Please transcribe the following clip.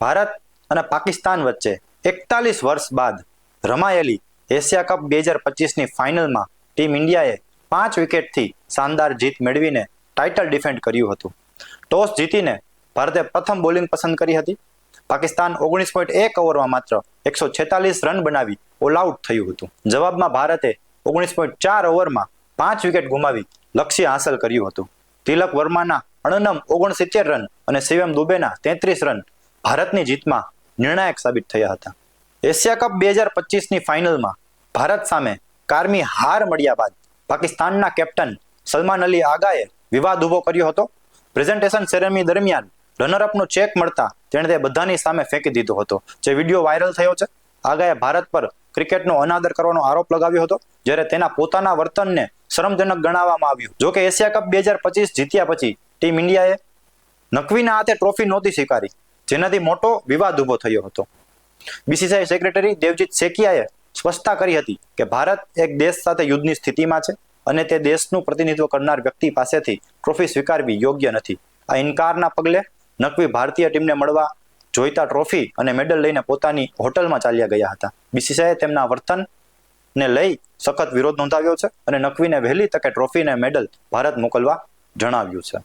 ભારત અને પાકિસ્તાન વચ્ચે એકતાલીસ વર્ષ બાદ રમાયેલી એશિયા કપ બે હજાર પચીસની ફાઇનલમાં ટીમ ઇન્ડિયાએ પાંચ વિકેટથી શાનદાર જીત મેળવીને ટાઇટલ ડિફેન્ડ કર્યું હતું. ટોસ જીતીને ભારતે પ્રથમ બોલિંગ પસંદ કરી હતી. પાકિસ્તાન ઓગણીસ પોઈન્ટ એક ઓવરમાં માત્ર એકસો છેતાલીસ રન બનાવી ઓલ આઉટ થયું હતું. જવાબમાં ભારતે ઓગણીસ પોઈન્ટ ચાર ઓવરમાં પાંચ વિકેટ ગુમાવી લક્ષ્ય હાંસલ કર્યું હતું. તિલક વર્માના અણનમ ઓગણસિત્તેર રન અને શિવમ દુબેના તેત્રીસ રન ભારતની જીતમાં નિર્ણાયક સાબિત થયા હતા. એશિયા કપ બે હજાર પચીસની ફાઇનલમાં ભારત સામે કારમી હાર મળ્યા બાદ પાકિસ્તાનના કેપ્ટન સલમાન અલી આગાએ વિવાદ ઊભો કર્યો હતો. પ્રેઝન્ટેશન સેરેમની દરમિયાન રનરઅપનો ચેક મળતા તેણે તે બધાની સામે ફેંકી દીધો હતો. જે વીડિયો વાયરલ થયો છે. આગાએ ભારત પર ક્રિકેટનો અનાદર કરવાનો આરોપ લગાવ્યો હતો, જ્યારે તેના પોતાના વર્તનને શરમજનક ગણાવવામાં આવ્યું. જો કે એશિયા કપ બે હજાર પચીસ જીત્યા પછી ટીમ ઇન્ડિયાએ નકવીના હાથે ટ્રોફી નહોતી સ્વીકારી. જેનાથી મોટો વિવાદ ઊભો થયો હતો. બીસીસીઆઈ સેક્રેટરી દેવજીત શેકિયાએ સ્પષ્ટતા કરી હતી કે ભારત એક દેશ સાથે યુદ્ધની સ્થિતિમાં છે અને તે દેશનું પ્રતિનિધિત્વ કરનાર વ્યક્તિ પાસેથી ટ્રોફી સ્વીકારવી યોગ્ય નથી. આ ઇનકારના પગલે નકવી ભારતીય ટીમને મળવા જોઈતા ટ્રોફી અને મેડલ લઈને પોતાની હોટલમાં ચાલ્યા ગયા હતા. બીસીસીઆઈએ તેમના વર્તનને લઈ સખત વિરોધ નોંધાવ્યો છે અને નકવીને વહેલી તકે ટ્રોફી અને મેડલ ભારત મોકલવા જણાવ્યું છે.